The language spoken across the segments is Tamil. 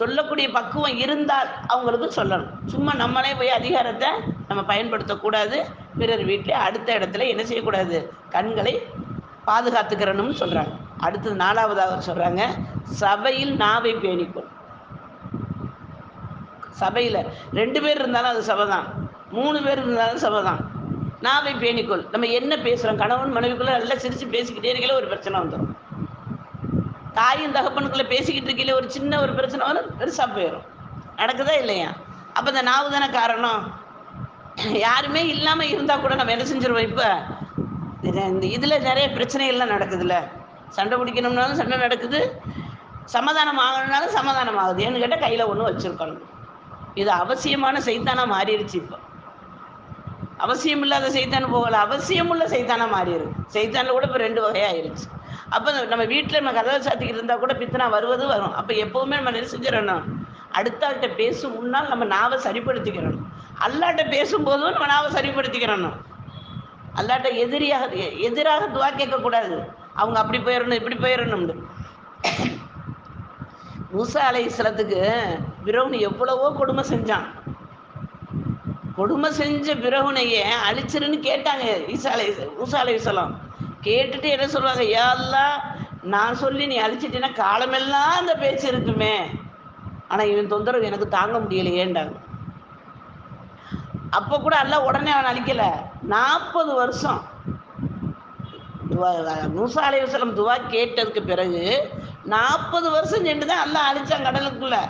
சொல்லக்கூடிய பக்குவம் இருந்தால் அவங்களுக்கு சொல்லணும். சும்மா நம்மளே போய் அதிகாரத்தை நம்ம பயன்படுத்தக்கூடாது. பிறர் வீட்டில் அடுத்த இடத்துல என்ன செய்யக்கூடாது? கண்களை பாதுகாத்துக்கிறணும்னு சொல்கிறாங்க அடுத்தது நாலாவதாக சொல்கிறாங்க சபையில் நாவை பேணிக்கும் சபையில் ரெண்டு பேர் இருந்தாலும் அது சபை தான் மூணு பேர் இருந்தாலும் சபை தான் நாவை பேணிக்கொள். நம்ம என்ன பேசுகிறோம் கணவன் மனைவிக்குள்ளே நல்லா சிரித்து பேசிக்கிட்டே இருக்கல ஒரு பிரச்சனை வந்துடும் தாயும் தகப்பனுக்குள்ளே பேசிக்கிட்டு இருக்கையில ஒரு சின்ன ஒரு பிரச்சனை வரும் பெருசாக போயிடும் நடக்குதா இல்லையா? அப்போ இந்த நாவு தானே காரணம்? யாருமே இல்லாமல் இருந்தால் கூட நம்ம என்ன செஞ்சிருவோம் இப்போ? இந்த இதில் நிறைய பிரச்சனைகள்லாம் நடக்குதுல்ல. சண்டை பிடிக்கணும்னாலும் சண்டை நடக்குது. சமாதானம் ஆகணும்னாலும் சமாதானம் ஆகுது. ஏன்னு கேட்டால் கையில் ஒன்று வச்சுருக்கணும். இது அவசியமான செய்தானாக மாறிடுச்சு இப்போ. அவசியம் இல்லாத செய்தான் போகல. அவசியம் உள்ள செய்தானா மாறிடுது செய்தானில் கூட இப்போ ரெண்டு வகையாயிருச்சு. அப்போ நம்ம வீட்டில் நம்ம கதவை சாத்திக்கிட்டு இருந்தால் கூட பித்தனா வருவது வரும். அப்போ எப்போவுமே நம்ம என்ன செஞ்சிடணும்? அடுத்தாள்கிட்ட பேசும் முன்னால் நம்ம நாவை சரிப்படுத்திக்கிறணும். அல்லாட்ட பேசும்போதும் நம்ம நாவை சரிப்படுத்திக்கிறணும். அல்லாட்ட எதிரியாக எதிராக துவா கேட்கக்கூடாது. அவங்க அப்படி போயிடணும் இப்படி போயிடணும்னு மூசா அலை இஸ்லத்துக்கு பிரவுன் எவ்வளவோ கொடுமை செஞ்சான். கொடுமை செஞ்ச பிரவுனையே அழிச்சிருன்னு கேட்டாங்க ஈசா அலை மூசா அலை இஸ்லாம் கேட்டுட்டு என்ன சொல்லுவாங்க யாரெல்லாம் நான் சொல்லி நீ அழிச்சிட்டேன்னா காலமெல்லாம் அந்த பேச்சு இருக்குமே. ஆனால் இவன் தொந்தரவு எனக்கு தாங்க முடியலையேண்டாங்க அப்போ கூட எல்லாம் உடனே அவன் அழிக்கல. நாற்பது வருஷம் மூசா அலைவசலம் துவா கேட்டதுக்கு பிறகு நாற்பது வருஷம் சென்று தான் எல்லாம் அழிச்சான் கடலுக்குள்ளே.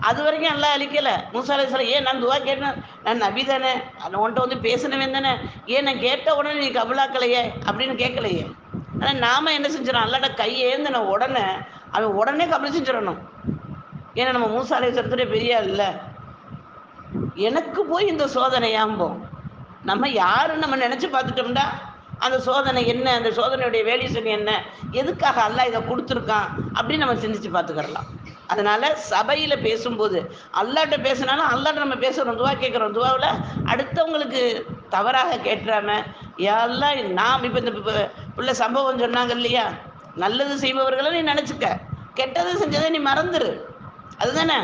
அது வரைக்கும் எல்லாம் அழிக்கலை. மூசா அலை ஏன் நான் துவா கேட்டேன்? நான் நபி தானே? உன்ட்ட வந்து பேசினவன் தானே? ஏன் நான் கேட்ட உடனே நீ கபலாக்கலையே? அப்படின்னு கேட்கலையே. ஆனால் நாம் என்ன செஞ்சிடறோம் அல்லாட்ட கையேந்தின உடனே அவன் உடனே கபல் செஞ்சிடணும். ஏன்னா நம்ம மூசா அலை பெரிய இல்லை. எனக்கு போய் இந்த சோதனை ஆம்போம் நம்ம யாருன்னு நம்ம நினச்சி பார்த்துட்டோம்டா? அந்த சோதனை என்ன? அந்த சோதனையுடைய வேலிசன் என்ன? எதுக்காக அல்ல இதை கொடுத்துருக்கான்? அப்படின்னு நம்ம சிந்திச்சு பார்த்துக்கிடலாம். அதனால சபையில் பேசும்போது அல்லாட்ட பேசினாலும் அல்லாட்ட நம்ம பேசுகிறோம் துவா கேட்குறோம். துவாவில் அடுத்தவங்களுக்கு தவறாக கேட்டுறாம எல்லாம் நாம் இப்போ இந்த பிள்ளை சம்பவம் சொன்னாங்க இல்லையா? நல்லது செய்பவர்களை நீ நினச்சிக்க. கெட்டது செஞ்சதை நீ மறந்துடு அதுதானே?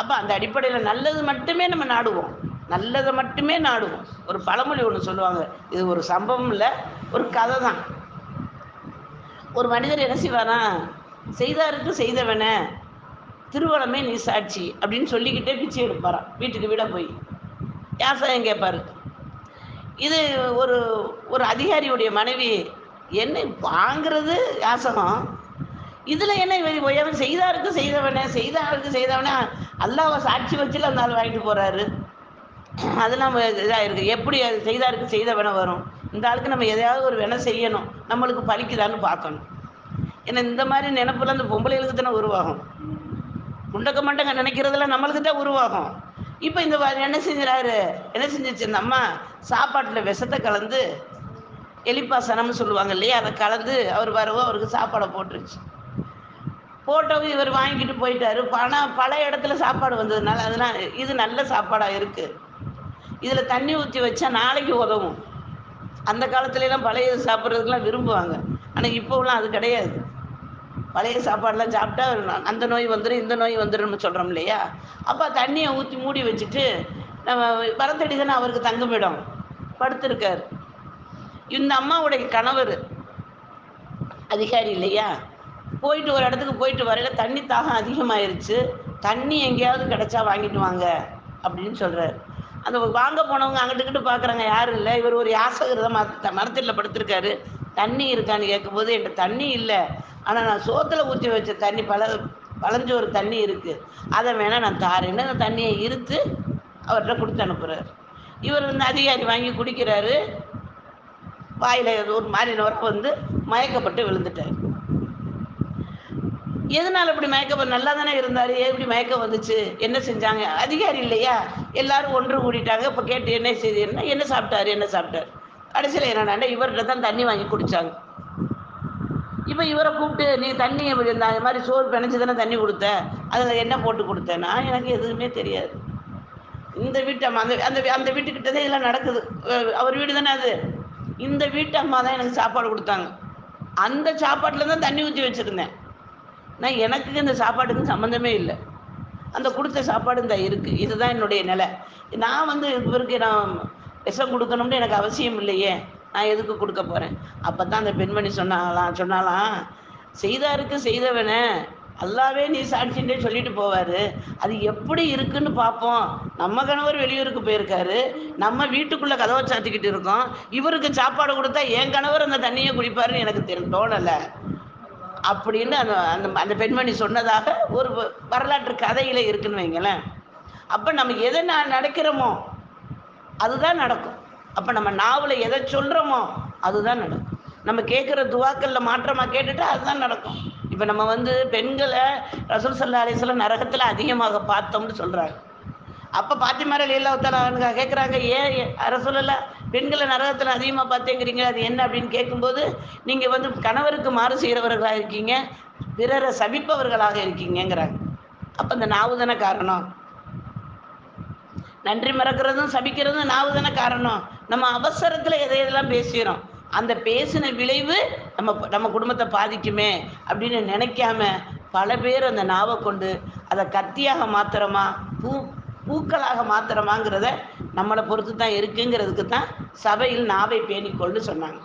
அப்போ அந்த அடிப்படையில் நல்லது மட்டுமே நம்ம நாடுவோம். நல்லதை மட்டுமே நாடுவோம். ஒரு பழமொழி ஒன்று சொல்லுவாங்க. இது ஒரு சம்பவம் இல்லை ஒரு கதை தான் ஒரு மனிதர் என்ன செய்வானா செய்தாருக்கு செய்தவன திருவளமே நீ சாட்சி அப்படின்னு சொல்லிக்கிட்டே பிச்சை எடுப்பாராம். வீட்டுக்கு வீடாக போய். யாசகம் கேட்பாரு? இது ஒரு ஒரு அதிகாரியுடைய மனைவி என்ன வாங்கிறது யாசகம்? இதில் என்ன இவன் செய்தாருக்கு செய்தவனே செய்தாருக்கு செய்தவனே அல்லாவை சாட்சி வச்சுல அந்த ஆள் வாங்கிட்டு போகிறாரு அது நம்ம இதாக இருக்குது எப்படி அது செய்தாருக்கு செய்தவனை வரும்? இந்த ஆளுக்கு நம்ம எதையாவது ஒரு வேணை செய்யணும். நம்மளுக்கு பழிக்குதான்னு பார்க்கணும். ஏன்னா இந்த மாதிரி நினப்புல அந்த பொம்பளைகளுக்கு தானே உருவாகும். முண்டக்க மண்டங்க நினைக்கிறதெல்லாம் நம்மளுக்கு தான் உருவாகும். இப்போ இந்த என்ன செஞ்சுறாரு என்ன செஞ்சிச்சு இந்த அம்மா சாப்பாட்டில் விஷத்தை கலந்து எலிப்பாசனம்னு சொல்லுவாங்க இல்லையா? அதை கலந்து அவர் வரவோ அவருக்கு சாப்பாடை போட்டுருச்சு. போட்டவும் இவர் வாங்கிட்டு போயிட்டாரு. பணம் பல இடத்துல சாப்பாடு வந்ததுனால அதனால் இது நல்ல சாப்பாடாக இருக்குது இதில் தண்ணி ஊற்றி வச்சா நாளைக்கு உதவும். அந்த காலத்துலலாம் பழைய சாப்பிட்றதுக்கெலாம் விரும்புவாங்க. ஆனால் இப்போலாம் அது கிடையாது. பழைய சாப்பாடெலாம் சாப்பிட்டா அந்த நோய் வந்துடும் இந்த நோய் வந்துடும் சொல்கிறோம் இல்லையா? அப்போ தண்ணியை ஊற்றி மூடி வச்சுட்டு நம்ம வரத்தடி தானே அவருக்கு தங்குமிடம். படுத்திருக்கார். இந்த அம்மாவுடைய கணவர் அதிகாரி இல்லையா? போயிட்டு ஒரு இடத்துக்கு போயிட்டு வரையில தண்ணி தாகம் அதிகமாயிருச்சு. தண்ணி எங்கேயாவது கிடைச்சா வாங்கிட்டு வாங்க அப்படின்னு சொல்கிறார் அந்த வாங்க போனவங்க அங்கிட்டுக்கிட்டு பார்க்குறாங்க யாரும் இல்லை. இவர் ஒரு யாசகர் தான் மரத்தில் படுத்திருக்காரு. தண்ணி இருக்கான்னு கேட்கும்போது என்கிட்ட தண்ணி இல்லை. ஆனால் நான் சோத்தில் ஊற்றி வச்ச தண்ணி பல பழஞ்ச ஒரு தண்ணி இருக்குது அதை வேணால் நான் தாரேன்னு அந்த தண்ணியை இருத்து அவர்கிட்ட கொடுத்து அனுப்புகிறார் இவர் வந்து அதிகாரி வாங்கி குடிக்கிறாரு. வாயில் ஒரு மாதிரி நுர வந்து மயக்கப்பட்டு விழுந்துட்டார். எதனால் இப்படி மயக்கம் நல்லா தானே இருந்தார். எப்படி மயக்கம் வந்துச்சு? என்ன செஞ்சாங்க? அதிகாரி இல்லையா? எல்லாரும் ஒன்று கூடிட்டாங்க. இப்போ கேட்டு என்ன செய்து என்ன என்ன சாப்பிட்டாரு? என்ன சாப்பிட்டாரு? கடைசியில் என்னடா இவர்கிட்ட தான் தண்ணி வாங்கி குடித்தாங்க இப்போ இவரை கூப்பிட்டு நீ தண்ணி இந்த மாதிரி சோறு பிணைச்சி தானே தண்ணி கொடுத்த? அதில் என்ன போட்டு கொடுத்தேன்னா எனக்கு எதுவுமே தெரியாது. இந்த வீட்டு அம்மா அந்த அந்த அந்த வீட்டுக்கிட்ட தான் இதெல்லாம் நடக்குது. அவர் வீடு தானே அது? இந்த வீட்டு அம்மா தான் எனக்கு சாப்பாடு கொடுத்தாங்க. அந்த சாப்பாட்டில் தான் தண்ணி ஊற்றி வச்சுருந்தேன். நான் எனக்கு இந்த சாப்பாட்டுக்கு சம்மந்தமே இல்லை. அந்த கொடுத்த சாப்பாடு இந்த இருக்குது இதுதான் என்னுடைய நிலை. நான் வந்து இவருக்கு நான் விஷம் கொடுக்கணும்னு எனக்கு அவசியம் இல்லையே. நான் எதுக்கு கொடுக்க போகிறேன் அப்போ தான் அந்த பெண்மணி சொன்னாலாம் சொன்னாலாம் செய்தாருக்கு செய்தவனே அல்லாவே நீ சாட்சின்றே சொல்லிட்டு போவாரு. அது எப்படி இருக்குன்னு பார்ப்போம் நம்ம கணவர் வெளியூருக்கு போயிருக்காரு. நம்ம வீட்டுக்குள்ள கதவை சாத்திக்கிட்டு இருக்கோம். இவருக்கு சாப்பாடு கொடுத்தா என் கணவர் அந்த தண்ணியை குடிப்பாருன்னு எனக்கு தெரி தோணலை. அப்படின்னு அந்த அந்த அந்த பெண்மணி சொன்னதாக ஒரு வ- வரலாற்று கதையில இருக்குன்னு வைங்களேன். அப்போ நம்ம எதை நான் நடக்கிறோமோ அதுதான் நடக்கும். அப்போ நம்ம நாவில் எதை சொல்கிறோமோ அதுதான் நடக்கும். நம்ம கேட்குற துவாக்கல்ல மாற்றமாக கேட்டுட்டா அதுதான் நடக்கும். இப்போ நம்ம வந்து பெண்களை ரசூல் சல்லா அலிஸ்லாம் நரகத்தில் அதிகமாக பார்த்தோம்னு சொல்கிறாங்க அப்போ பாத்திமார லீலாவத்தால கேட்குறாங்க ஏன் அரசுல பெண்களை நரகத்தில் அதிகமாக பார்த்தேங்கிறீங்க அது என்ன? அப்படின்னு கேட்கும்போது நீங்கள் வந்து கணவருக்கு மாறு செய்கிறவர்களாக இருக்கீங்க பிறரை சபிப்பவர்களாக இருக்கீங்கங்கிறாங்க. அப்போ இந்த நாவு தானே காரணம்? நன்றி மறக்கிறதும் சபிக்கிறதும் நாவு தானே காரணம். நம்ம அவசரத்தில் எதை எதெல்லாம் பேசுகிறோம்? அந்த பேசின விளைவு நம்ம நம்ம குடும்பத்தை பாதிக்குமே அப்படின்னு நினைக்காம பல பேர் அந்த நாவை கொண்டு அதை கத்தியாக மாத்திரமா பூ பூக்களாக மாத்திரமாங்கிறத நம்மளை பொறுத்து தான் இருக்குங்கிறதுக்கு தான் சபையில் நாவை பேணிக்கொண்டு சொன்னாங்க.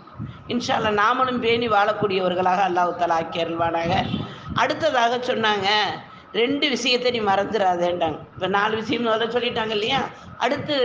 இன்ஷால்லா நாமளும் பேணி வாழக்கூடியவர்களாக அல்லாஹு தலா ஆக்கி அடுத்ததாக சொன்னாங்க ரெண்டு விஷயத்தை நீ மறந்துடாதேன்டாங்க இப்போ நாலு விஷயம் முதல்ல சொல்லிட்டாங்க இல்லையா? அடுத்து